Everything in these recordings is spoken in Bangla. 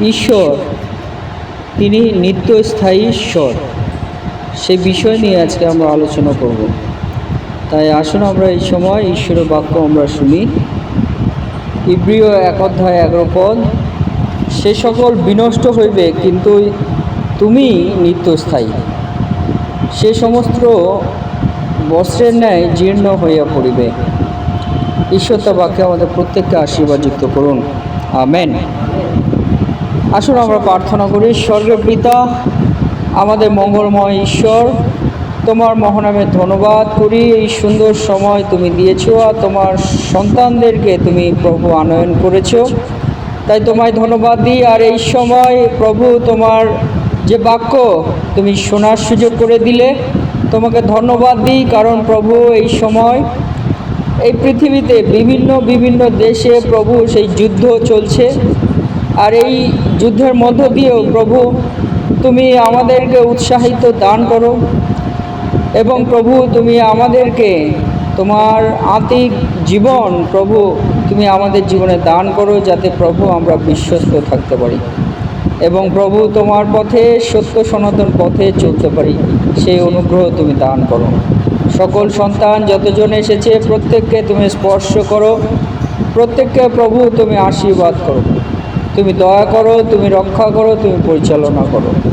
ঈশ্বর, তিনি নিত্যস্থায়ী ঈশ্বর। সে বিষয় নিয়ে আজকে আমরা আলোচনা করব। তাই আসুন আমরা এই সময় ঈশ্বরের বাক্য আমরা শুনি। ইব্রিয় এক অধ্যায় পদ, সে সকল বিনষ্ট হইবে, কিন্তু তুমি নিত্যস্থায়ী। সে সমস্ত বস্ত্রের ন্যায় জীর্ণ হইয়া পড়িবে। ঈশ্বর বাক্যে আমাদের প্রত্যেককে আশীর্বাদযুক্ত করুন। আমেন। আসুন, আমরা প্রার্থনা করি। স্বর্গের পিতা আমাদের মঙ্গলময় ঈশ্বর, তোমার মহানামে ধন্যবাদ করি। এই সুন্দর সময় তুমি দিয়েছ আর তোমার সন্তানদেরকে তুমি প্রভু আনয়ন করেছ। তাই তোমায় ধন্যবাদ দিই। আর এই সময় প্রভু তোমার যে বাক্য তুমি শোনার সুযোগ করে দিলে, তোমাকে ধন্যবাদ দিই। কারণ প্রভু এই সময় এই পৃথিবীতে বিভিন্ন বিভিন্ন দেশে প্রভু সেই যুদ্ধ চলছে। আর এই যুদ্ধের মধ্য দিয়েও প্রভু, তুমি আমাদেরকে উৎসাহিত দান করো এবং প্রভু, তুমি আমাদেরকে তোমার আতিক জীবন প্রভু, তুমি আমাদের জীবনে দান করো যাতে প্রভু আমরা বিশ্বস্ত থাকতে পারি এবং প্রভু, তোমার পথে, সত্য সনাতন পথে চলতে পারি। সেই অনুগ্রহ তুমি দান করো। সকল সন্তান যতজন এসেছে, প্রত্যেককে তুমি স্পর্শ করো। প্রত্যেককে প্রভু, তুমি আশীর্বাদ করো। তুমি দয়া করো, তুমি রক্ষা করো, তুমি পরিচালনা করো।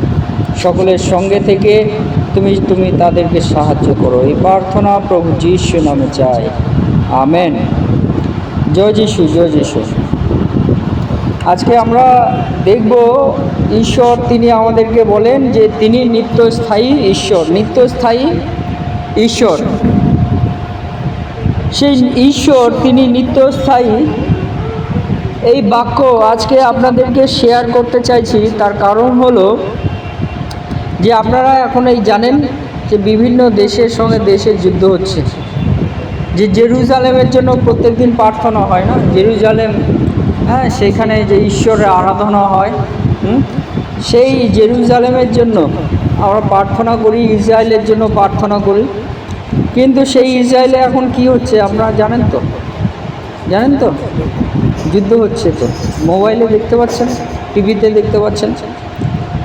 সকলের সঙ্গে থেকে তুমি তুমি তাদেরকে সাহায্য করো। এই প্রার্থনা প্রভু যিশু নামে চাই। আমেন। জয় যিশু জয় যিশু। আজকে আমরা দেখব ঈশ্বর, তিনি আমাদেরকে বলেন যে তিনি নিত্যস্থায়ী ঈশ্বর। নিত্যস্থায়ী ঈশ্বর। সেই ঈশ্বর, তিনি নিত্যস্থায়ী এই বাক্য আজকে আপনাদেরকে শেয়ার করতে চাইছি। তার কারণ হলো যে আপনারা এখন এই জানেন যে বিভিন্ন দেশের সঙ্গে দেশের যুদ্ধ হচ্ছে। যে জেরুজালেমের জন্য প্রত্যেক দিন প্রার্থনা হয় না? জেরুজালেম হ্যাঁ সেখানে যে ঈশ্বরের আরাধনা হয়? সেই জেরুজালেমের জন্য আমরা প্রার্থনা করি, ইসরায়েলের জন্য প্রার্থনা করি। কিন্তু সেই ইসরায়েলে এখন কি হচ্ছে? আপনারা জানেন তো? জানেন তো? যুদ্ধ হচ্ছে তো। মোবাইলে দেখতে পাচ্ছেন, টিভিতে দেখতে পাচ্ছেন।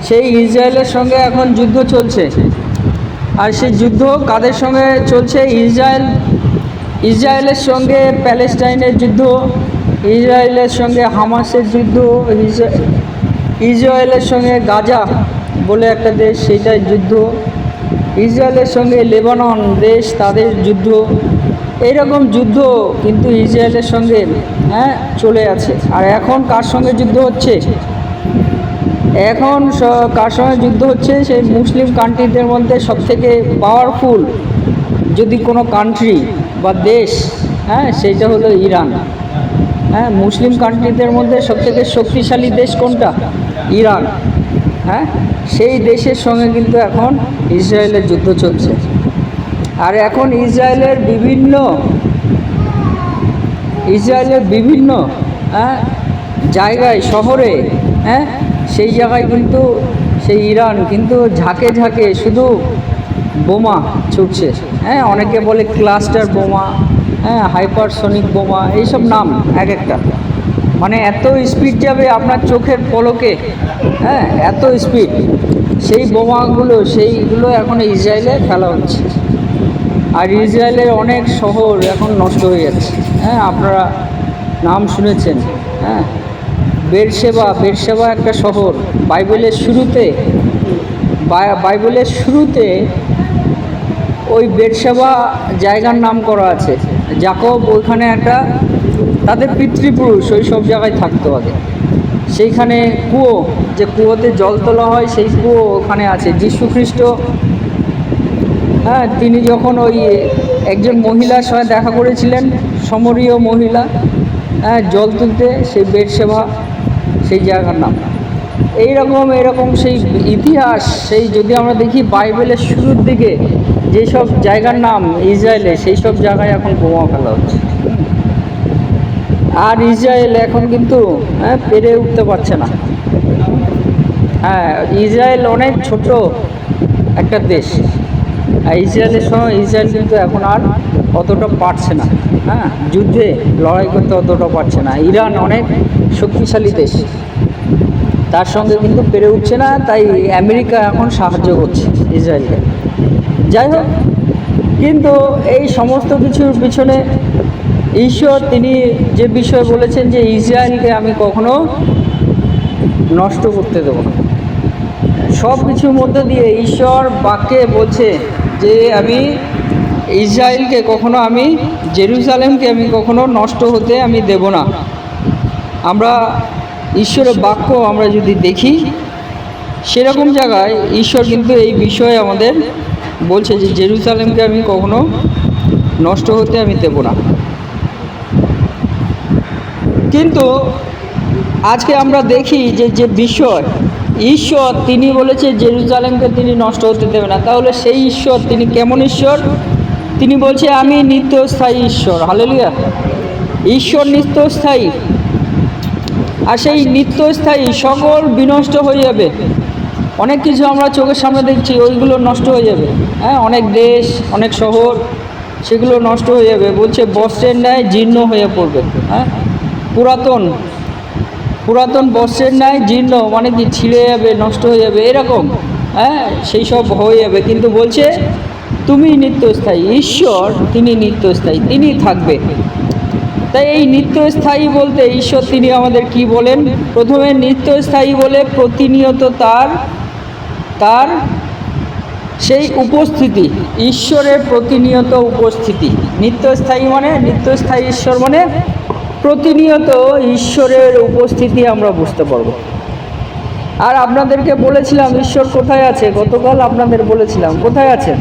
সেই ইসরায়েলের সঙ্গে এখন যুদ্ধ চলছে। আর সেই যুদ্ধ কাদের সঙ্গে চলছে? ইসরায়েল, ইসরায়েলের সঙ্গে প্যালেস্টাইনের যুদ্ধ, ইসরায়েলের সঙ্গে হামাসের যুদ্ধ, ইসরা- ইসরায়েলের সঙ্গে গাজা বলে একটা দেশ সেইটার যুদ্ধ। ইসরায়েলের সঙ্গে লেবানন দেশ, তাদের যুদ্ধ। এইরকম যুদ্ধ কিন্তু ইসরায়েলের সঙ্গে হ্যাঁ চলে আছে। আর এখন কার সঙ্গে যুদ্ধ হচ্ছে? এখন কার সঙ্গে যুদ্ধ হচ্ছে? সেই মুসলিম কান্ট্রিদের মধ্যে সবথেকে পাওয়ারফুল যদি কোনো কান্ট্রি বা দেশ হ্যাঁ সেইটা হলো ইরান। হ্যাঁ মুসলিম কান্ট্রিদের মধ্যে সবথেকে শক্তিশালী দেশ কোনটা? ইরান। হ্যাঁ সেই দেশের সঙ্গে কিন্তু এখন ইসরায়েলের যুদ্ধ চলছে। আর এখন ইসরায়েলের বিভিন্ন ইসরায়েলের বিভিন্ন হ্যাঁ জায়গায়, শহরে হ্যাঁ সেই জায়গায় কিন্তু সেই ইরান কিন্তু ঝাঁকে ঝাঁকে শুধু বোমা ছুটছে। হ্যাঁ অনেকে বলে ক্লাস্টার বোমা হ্যাঁ হাইপারসনিক বোমা, এইসব নাম এক একটা। মানে এত স্পিড যাবে আপনার চোখের পলকে হ্যাঁ এত স্পিড। সেই বোমাগুলো, সেইগুলো এখন ইসরায়েলে ফেলা হচ্ছে। আর ইসরায়েলের অনেক শহর এখন নষ্ট হয়ে যাচ্ছে হ্যাঁ আপনারা নাম শুনেছেন। হ্যাঁ বেরসেবা বেরসেবা একটা শহর। বাইবেলের শুরুতে বাইবেলের শুরুতে ওই বেরসেবা জায়গার নাম করা আছে। জাকব ওইখানে একটা, তাদের পিতৃপুরুষ ওই সব জায়গায় থাকতো আগে। সেইখানে কুয়ো, যে কুয়োতে জল তোলা হয়, সেই কুয়ো ওখানে আছে। যীশু খ্রিস্ট হ্যাঁ তিনি যখন ওই একজন মহিলার সঙ্গে দেখা করেছিলেন, সমরীয় মহিলা হ্যাঁ জল তুলতে, সেই বেড সেবা, সেই জায়গার নাম। এইরকম এরকম সেই ইতিহাস, সেই যদি আমরা দেখি বাইবেলের শুরুর দিকে, যেসব জায়গার নাম ইসরায়েলে সেই সব জায়গায় এখন বোমা ফেলা হচ্ছে। আর ইসরায়েল এখন কিন্তু হ্যাঁ পেরে উঠতে পারছে না। হ্যাঁ ইসরায়েল অনেক ছোট একটা দেশ। ইসরায়েলের সঙ্গে ইসরায়েল কিন্তু এখন আর অতটা পারছে না। হ্যাঁ যুদ্ধে লড়াই করতে অতটা পারছে না। ইরান অনেক শক্তিশালী দেশ। তার সঙ্গে কিন্তু পেরে উঠছে না, তাই আমেরিকা এখন সাহায্য করছে ইসরায়েলকে। যাই হোক, কিন্তু এই সমস্ত কিছুর পিছনে ঈশ্বর, তিনি যে বিষয় বলেছেন যে ইসরায়েলকে আমি কখনো নষ্ট করতে দেবো না। সব কিছুর মধ্যে দিয়ে ঈশ্বর বাক্যে বলছে যে আমি ইসরায়েলকে কখনো আমি জেরুজালেমকে আমি কখনো নষ্ট হতে আমি দেব না। আমরা ঈশ্বরের বাক্য আমরা যদি দেখি, সেরকম জায়গায় ঈশ্বর কিন্তু এই বিষয়ে আমাদের বলছে যে জেরুজালেমকে আমি কখনো নষ্ট হতে আমি দেব না। কিন্তু আজকে আমরা দেখি যে যে বিষয় ঈশ্বর, তিনি বলেছে জেরুজালেমকে তিনি নষ্ট হতে দেবে না। তাহলে সেই ঈশ্বর, তিনি কেমন ঈশ্বর? তিনি বলছে, আমি নিত্যস্থায়ী ঈশ্বর। হালেলুয়া। ঈশ্বর নিত্যস্থায়ী। আর সেই নিত্যস্থায়ী সকল বিনষ্ট হয়ে যাবে। অনেক কিছু আমরা চোখের সামনে দেখছি, ওইগুলো নষ্ট হয়ে যাবে। হ্যাঁ অনেক দেশ, অনেক শহর, সেগুলো নষ্ট হয়ে যাবে। বলছে, বস্ত্রের ন্যায় জীর্ণ হয়ে পড়বে। হ্যাঁ পুরাতন। পুরাতন বস্ত্রের ন্যায় জীর্ণ মানে কি ছিঁড়ে যাবে, নষ্ট হয়ে যাবে, এরকম হ্যাঁ? সেই সব হয়ে যাবে। কিন্তু বলছে, তুমি নিত্যস্থায়ী, ঈশ্বর, তিনি নিত্যস্থায়ী, তিনি থাকবে। তাই এই নিত্যস্থায়ী বলতে ঈশ্বর, তিনি আমাদের কি বলেন? প্রথমে নিত্যস্থায়ী বলে প্রতিনিয়ত তার তার সেই উপস্থিতি, ঈশ্বরের প্রতিনিয়ত উপস্থিতি। নিত্যস্থায়ী মানে নিত্যস্থায়ী ঈশ্বর মানে প্রতিনিয়ত ঈশ্বরের উপস্থিতি আমরা বুঝতে পারব। আর আপনাদেরকে বলেছিলাম, ঈশ্বর কোথায় আছে? গতকাল আপনাদের বলেছিলাম, কোথায় আছে?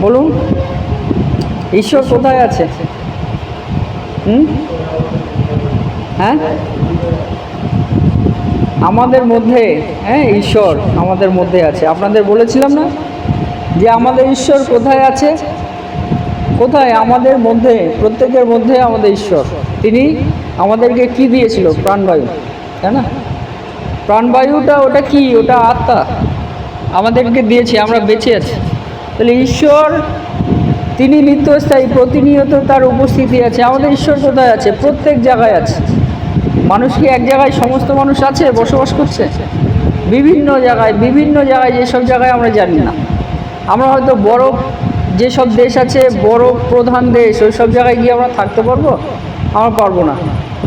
বলুন, ঈশ্বর কোথায় আছে? হুম? হ্যাঁ? আমাদের মধ্যে হ্যাঁ ঈশ্বর আমাদের মধ্যে আছে। আপনাদের বলেছিলাম না যে আমাদের ঈশ্বর কোথায় আছে? কোথায়? আমাদের মধ্যে, প্রত্যেকের মধ্যে আমাদের ঈশ্বর। তিনি আমাদেরকে কি দিয়েছিল? প্রাণবায়ু, তাই না? প্রাণবায়ুটা ওটা কি? ওটা আত্মা। আমাদেরকে দিয়েছে, আমরা বেঁচে আছি। তাহলে ঈশ্বর, তিনি নিত্যস্থায়ী, প্রতিনিয়ত তার উপস্থিতি আছে। আমাদের ঈশ্বর কোথায় আছে? প্রত্যেক জায়গায় আছে। মানুষ কি এক জায়গায় সমস্ত মানুষ আছে, বসবাস করছে? বিভিন্ন জায়গায় বিভিন্ন জায়গায়, যেসব জায়গায় আমরা জানি না। আমরা হয়তো বরফ যেসব দেশ আছে বরফ প্রধান দেশ ওই সব জায়গায় গিয়ে আমরা থাকতে পারব? আমরা পারব না।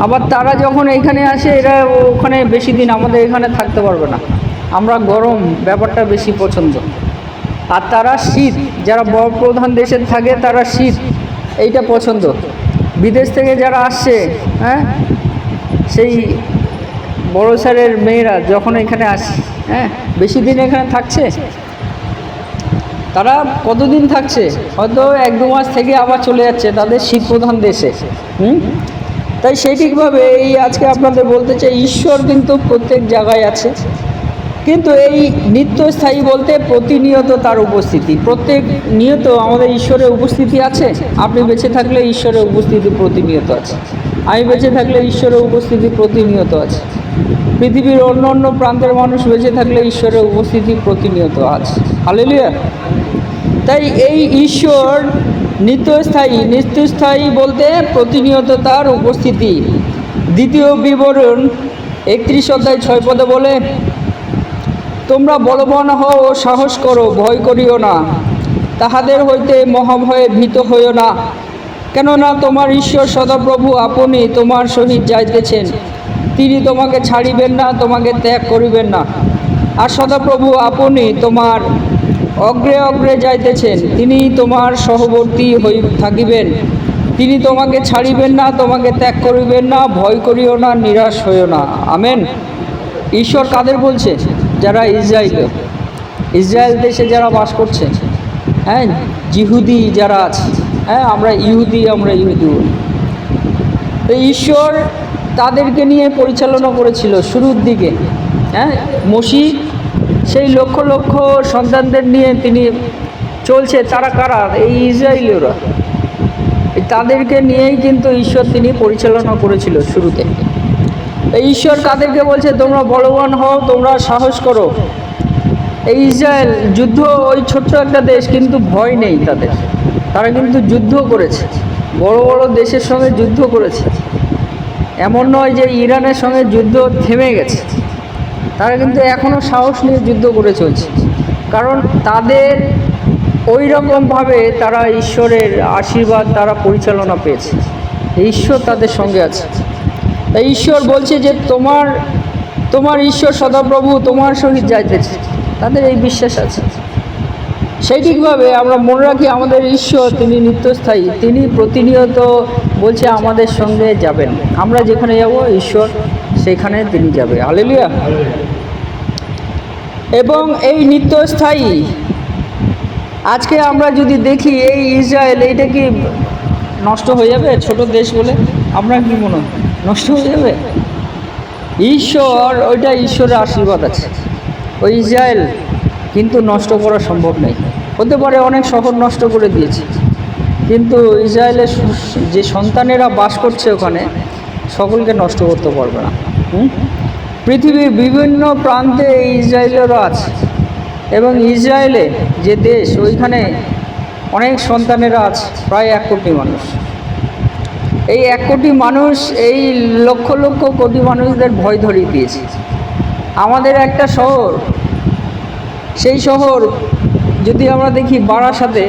আবার তারা যখন এখানে আসে, এরা ওখানে বেশি দিন আমাদের এখানে থাকতে পারবে না। আমরা গরম ব্যাপারটা বেশি পছন্দ। আর তারা শীত, যারা বড় প্রধান দেশে থাকে, তারা শীত, এইটা পছন্দ। বিদেশ থেকে যারা আসছে হ্যাঁ সেই বড় স্যারের মেয়েরা যখন এখানে আসে হ্যাঁ বেশি দিন এখানে থাকছে? তারা কতদিন থাকছে? হয়তো এক দু মাস থেকে আবার চলে যাচ্ছে তাদের শীত প্রধান দেশে। হুম? তাই সেই ঠিকভাবে এই আজকে আপনাদের বলতে চাই, ঈশ্বর কিন্তু প্রত্যেক জায়গায় আছে। কিন্তু এই নিত্যস্থায়ী বলতে প্রতিনিয়ত তার উপস্থিতি। প্রত্যেক নিয়ত আমাদের ঈশ্বরের উপস্থিতি আছে। আপনি বেঁচে থাকলে ঈশ্বরের উপস্থিতি প্রতিনিয়ত আছে। আমি বেঁচে থাকলে ঈশ্বরের উপস্থিতি প্রতিনিয়ত আছে। পৃথিবীর অন্য অন্য প্রান্তের মানুষ বেঁচে থাকলে ঈশ্বরের উপস্থিতি প্রতিনিয়ত আছে। হালেলুয়া! তাই এই ঈশ্বর নিত্যস্থায়ী নিত্যস্থায়ী বলতে প্রতিনিয়ত তার উপস্থিতি। দ্বিতীয় বিবরণ একত্রিশ অধ্যায় ছয় পদে বলে, তোমরা বলবান হও ও সাহস করো, ভয় করিও না। তাহাদের হইতে মহাভয়ে ভীত হইও না। কেননা তোমার ঈশ্বর সদাপ্রভু আপনি তোমার সহিত যাইতেছেন। তিনি তোমাকে ছাড়িবেন না, তোমাকে ত্যাগ করিবেন না। আর সদাপ্রভু আপনি তোমার অগ্রে অগ্রে যাইতেছেন, তিনি তোমার সহবর্তী হই থাকিবেন। তিনি তোমাকে ছাড়িবেন না, তোমাকে ত্যাগ করিবেন না, ভয় করিও না, নিরাশ হইও না। আমেন। ঈশ্বর কাদের বলছে? যারা ইসরায়েল ইসরায়েল দেশে যারা বাস করছে হ্যাঁ জিহুদি যারা আছে হ্যাঁ আমরা ইহুদি আমরা ইহুদি। বলি। তো ঈশ্বর তাদেরকে নিয়ে পরিচালনা করেছিল শুরুর দিকে হ্যাঁ মসি সেই লক্ষ লক্ষ সন্তানদের নিয়ে তিনি চলছে, তারা কারা? এই ইসরায়েলীয়রা। তাদেরকে নিয়েই কিন্তু ঈশ্বর তিনি পরিচালনা করেছিল শুরুতে। এই ঈশ্বর কাদেরকে বলছে, তোমরা বলবান হও, তোমরা সাহস করো। এই ইসরায়েল যুদ্ধ, ওই ছোট্ট একটা দেশ কিন্তু ভয় নেই তাদের। তারা কিন্তু যুদ্ধ করেছে। বড় বড় দেশের সঙ্গে যুদ্ধ করেছে। এমন নয় যে ইরানের সঙ্গে যুদ্ধ থেমে গেছে। তারা কিন্তু এখনও সাহস নিয়ে যুদ্ধ করে চলছে। কারণ তাদের ওই রকমভাবে তারা ঈশ্বরের আশীর্বাদ, তারা পরিচালনা পেয়েছে। ঈশ্বর তাদের সঙ্গে আছে। তাই ঈশ্বর বলছে যে, তোমার তোমার ঈশ্বর সদাপ্রভু তোমার সহিত যাইতেছে। তাদের এই বিশ্বাস আছে। সেই ঠিকভাবে আমরা মনে রাখি আমাদের ঈশ্বর, তিনি নিত্যস্থায়ী, তিনি প্রতিনিয়ত বলছে আমাদের সঙ্গে যাবেন। আমরা যেখানে যাব, ঈশ্বর সেখানে তিনি যাবে। হালেলুয়া। এবং এই নিত্যস্থায়ী, আজকে আমরা যদি দেখি এই ইসরায়েল, এইটা কি নষ্ট হয়ে যাবে ছোট দেশ বলে? আপনার কি মনে হয়? নষ্ট হয়ে যাবে? ঈশ্বর, ওইটা ঈশ্বরের আশীর্বাদ আছে। ওই ইসরায়েল কিন্তু নষ্ট করা সম্ভব নেই। হতে পারে অনেক শহর নষ্ট করে দিয়েছে। কিন্তু ইসরায়েলের যে সন্তানেরা বাস করছে ওখানে, সকলকে নষ্ট করতে পারবে না? পৃথিবীর বিভিন্ন প্রান্তে ইসরায়েলেরও আছে এবং ইসরায়েলে যে দেশ, ওইখানে অনেক সন্তানেরা আছে, প্রায় এক কোটি মানুষ। এই এক কোটি মানুষ, এই লক্ষ লক্ষ কোটি মানুষদের ভয় ধরিয়ে দিয়েছে। আমাদের একটা শহর, সেই শহর যদি আমরা দেখি বারাসাতে,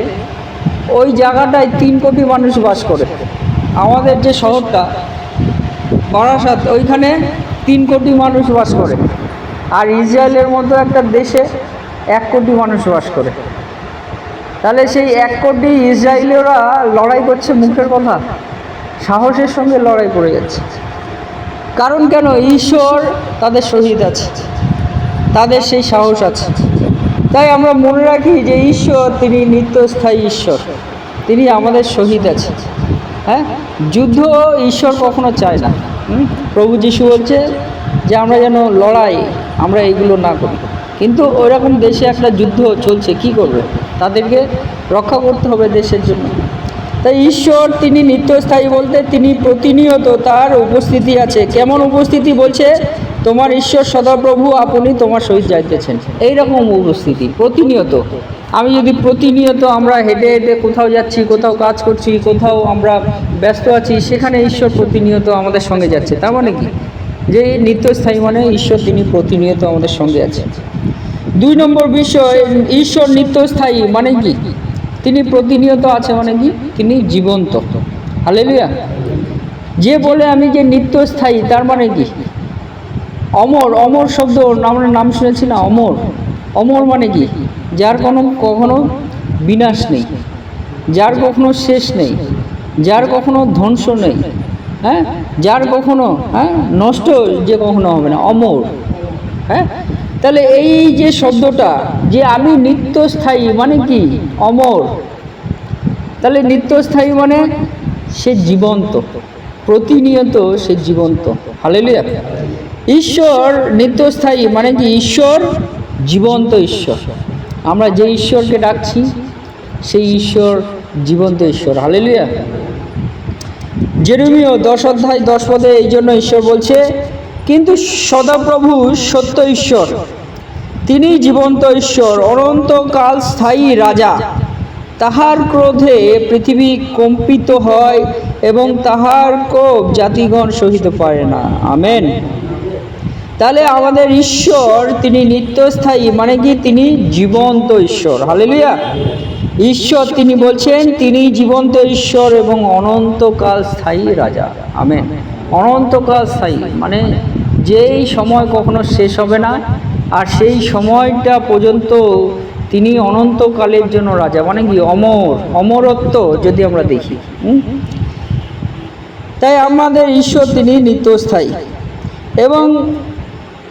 ওই জায়গাটায় তিন কোটি মানুষ বাস করে। আমাদের যে শহরটা, বারাসাত, ওইখানে তিন কোটি মানুষ বাস করে। আর ইসরায়েলের মতো একটা দেশে এক কোটি মানুষ বাস করে। তাহলে সেই এক কোটি ইসরায়েলিরা লড়াই করছে মুখের কথা? সাহসের সঙ্গে লড়াই করে যাচ্ছে। কারণ কেন? ঈশ্বর তাদের শহীদ আছে। তাদের সেই সাহস আছে। তাই আমরা মনে রাখি যে ঈশ্বর, তিনি নিত্যস্থায়ী ঈশ্বর। তিনি আমাদের শহীদ আছে। হ্যাঁ? যুদ্ধ ঈশ্বর কখনো চায় না? প্রভু যিশু বলছে যে আমরা যেন লড়াই, আমরা এইগুলো না করি। কিন্তু ওইরকম দেশে একটা যুদ্ধ চলছে, কি করবে? তাদেরকে রক্ষা করতে হবে দেশের জন্য। তাই ঈশ্বর, তিনি নিত্যস্থায়ী বলতে তিনি প্রতিনিয়ত তার উপস্থিতি আছে। কেমন উপস্থিতি? বলছে, তোমার ঈশ্বর সদাপ্রভু, আপনি তোমার সহিত যাইতেছেন। এইরকম উপস্থিতি প্রতিনিয়ত। আমি যদি প্রতিনিয়ত আমরা হেঁটে হেঁটে কোথাও যাচ্ছি, কোথাও কাজ করছি, কোথাও আমরা ব্যস্ত আছি, সেখানে ঈশ্বর প্রতিনিয়ত আমাদের সঙ্গে যাচ্ছে। তার মানে কি? যে নিত্যস্থায়ী মানে ঈশ্বর তিনি প্রতিনিয়ত আমাদের সঙ্গে আছে দুই নম্বর বিষয়, ঈশ্বর নিত্যস্থায়ী মানে কি? তিনি প্রতিনিয়ত আছে মানে কি? তিনি জীবন্ত। হালেলুয়া। যে বলে আমি যে নিত্যস্থায়ী, তার মানে কি? অমর অমর শব্দ, আমরা নাম শুনেছি না, অমর। অমর মানে কি? যার কোনো কখনো বিনাশ নেই, যার কখনো শেষ নেই, যার কখনো ধ্বংস নেই হ্যাঁ? যার কখনো হ্যাঁ? নষ্ট যে কখনো হবে না, অমর হ্যাঁ? তাহলে এই যে শব্দটা, যে আমি নিত্যস্থায়ী মানে কি? অমর। তাহলে নিত্যস্থায়ী মানে সে জীবন্ত, প্রতিনিয়ত সে জীবন্ত। হালেলুয়া। ঈশ্বর নিত্যস্থায়ী মানে কি? ঈশ্বর জীবন্ত ঈশ্বর। আমরা যে ঈশ্বরকে ডাকছি, সেই ঈশ্বর জীবন্ত ঈশ্বর। হালেলুয়া। জেরুমিও দশ অধ্যায় দশ পদে এই জন্য ঈশ্বর বলছে, কিন্তু সদাপ্রভু সত্য ঈশ্বর। তিনি জীবন্ত ঈশ্বর, অনন্তকাল স্থায়ী রাজা। তাহার ক্রোধে পৃথিবী কম্পিত হয় এবং তাহার কোপ জাতিগণ সহিত পারে না। আমেন। তাহলে আমাদের ঈশ্বর, তিনি নিত্যস্থায়ী মানে কি? তিনি জীবন্ত ঈশ্বর। হালেলুয়া। ঈশ্বর, তিনি বলছেন, তিনি জীবন্ত ঈশ্বর এবং অনন্তকাল স্থায়ী রাজা। আমেন। অনন্তকাল স্থায়ী মানে যেই সময় কখনো শেষ হবে না, আর সেই সময়টা পর্যন্ত তিনি অনন্তকালের জন্য রাজা মানে কি? অমর, অমরত্ব যদি আমরা দেখি। তাই আমাদের ঈশ্বর, তিনি নিত্যস্থায়ী। এবং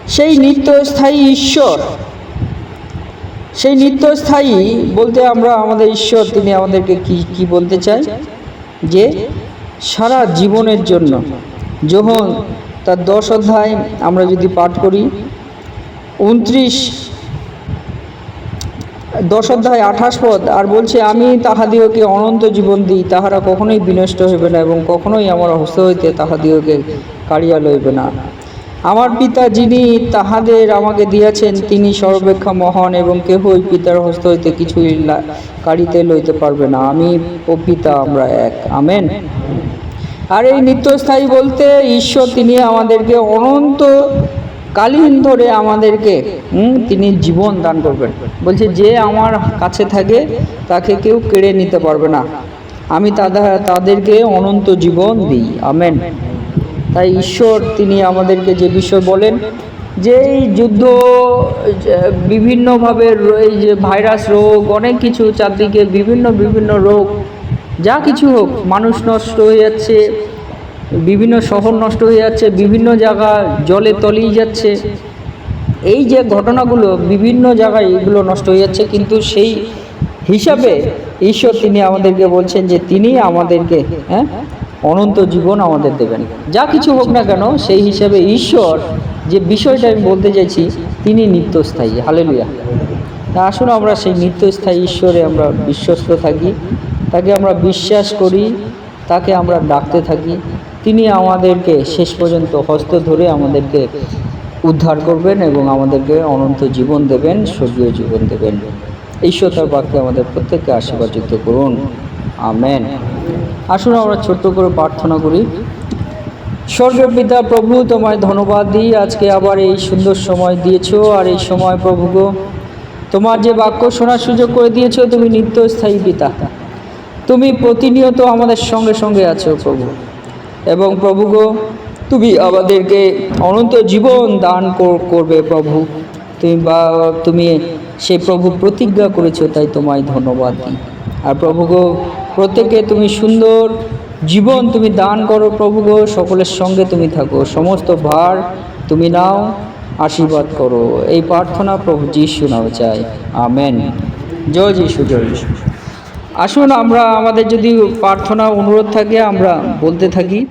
সেই নিত্যস্থায়ী ঈশ্বর। সেই নিত্যস্থায়ী বলতে আমরা আমাদের ঈশ্বর, তিনি আমাদেরকে কি কি বলতে চাই? যে সারা জীবনের জন্য, যখন তার দশ অধ্যায় আমরা যদি পাঠ করি, উনত্রিশ, দশ অধ্যায় আঠাশ পদ, আর বলছে, আমি তাহাদিওকে অনন্ত জীবন দিই, তাহারা কখনোই বিনষ্ট হইবে না এবং কখনোই আমার হস্ত হইতে তাহাদিওকে কাড়িয়া লইবে না। আমার পিতা যিনি তাহাদের আমাকে দিয়াছেন, তিনি সর্বেক্ষা মহান এবং কেহই পিতার হস্ত হইতে কিছুই কাড়িতে লইতে পারবে না। আমি ও পিতা আমরা এক। আমেন। আর এই নিত্যস্থায়ী বলতে ঈশ্বর তিনি আমাদেরকে অনন্ত কালীন ধরে আমাদেরকে তিনি জীবন দান করবেন। বলছে, যে আমার কাছে থাকে, তাকে কেউ কেড়ে নিতে পারবে না। আমি তাদের তাদেরকে অনন্ত জীবন দিই। আমেন। তাই ঈশ্বর, তিনি আমাদেরকে যে বিষয় বলেন, যে এই যুদ্ধ বিভিন্নভাবে এই যে ভাইরাস রোগ, অনেক কিছু চারদিকে বিভিন্ন বিভিন্ন রোগ, যা কিছু হোক, মানুষ নষ্ট হয়ে যাচ্ছে, বিভিন্ন শহর নষ্ট হয়ে যাচ্ছে, বিভিন্ন জায়গা জলে তলিয়ে যাচ্ছে। এই যে ঘটনাগুলো বিভিন্ন জায়গায় এগুলো নষ্ট হয়ে যাচ্ছে, কিন্তু সেই হিসাবে ঈশ্বর, তিনি আমাদেরকে বলছেন যে তিনি আমাদেরকে হ্যাঁ অনন্ত জীবন আমাদের দেবেন। যা কিছু হোক না কেন, সেই হিসাবে ঈশ্বর যে বিষয়টা আমি বলতে চাইছি, তিনি নিত্যস্থায়ী। হালেলুয়া। তা আসুন আমরা সেই নিত্যস্থায়ী ঈশ্বরে আমরা বিশ্বস্ত থাকি। তাকে আমরা বিশ্বাস করি, তাকে আমরা ডাকতে থাকি। তিনি আমাদেরকে শেষ পর্যন্ত হস্ত ধরে আমাদেরকে উদ্ধার করবেন এবং আমাদেরকে অনন্ত জীবন দেবেন, স্বর্গীয় জীবন দেবেন। ঈশ্বর তার বাক্যে আমাদের প্রত্যেককে আশীর্বাদিত করুন। আমেন। আসুন আমরা ছোট্ট করে প্রার্থনা করি। স্বর্গের পিতা প্রভু, তোমায় ধন্যবাদ দিই। আজকে আবার এই সুন্দর সময় দিয়েছ। আর এই সময় প্রভু গো, তোমার যে বাক্য শোনার সুযোগ করে দিয়েছ, তুমি নিত্যস্থায়ী পিতা। তুমি প্রতিনিয়ত আমাদের সঙ্গে সঙ্গে আছো প্রভু। এবং প্রভু গো, তুমি আমাদেরকে অনন্ত জীবন দান করবে প্রভু। তুমি বা তুমি সেই প্রভু প্রতিজ্ঞা করেছ, তাই তোমায় ধন্যবাদ দিই। আর প্রভু গো প্রত্যেকে তুমি সুন্দর জীবন তুমি দান করো প্রভু গো সকলের সঙ্গে তুমি থাকো। সমস্ত ভার তুমি নাও, আশীর্বাদ করো। এই প্রার্থনা প্রভু যিশু নাও চাই। আমেন। জয় যিশু জয় যিশু। আসুন আমরা, আমাদের যদি প্রার্থনা, অনুরোধ থাকে, আমরা বলতে থাকি।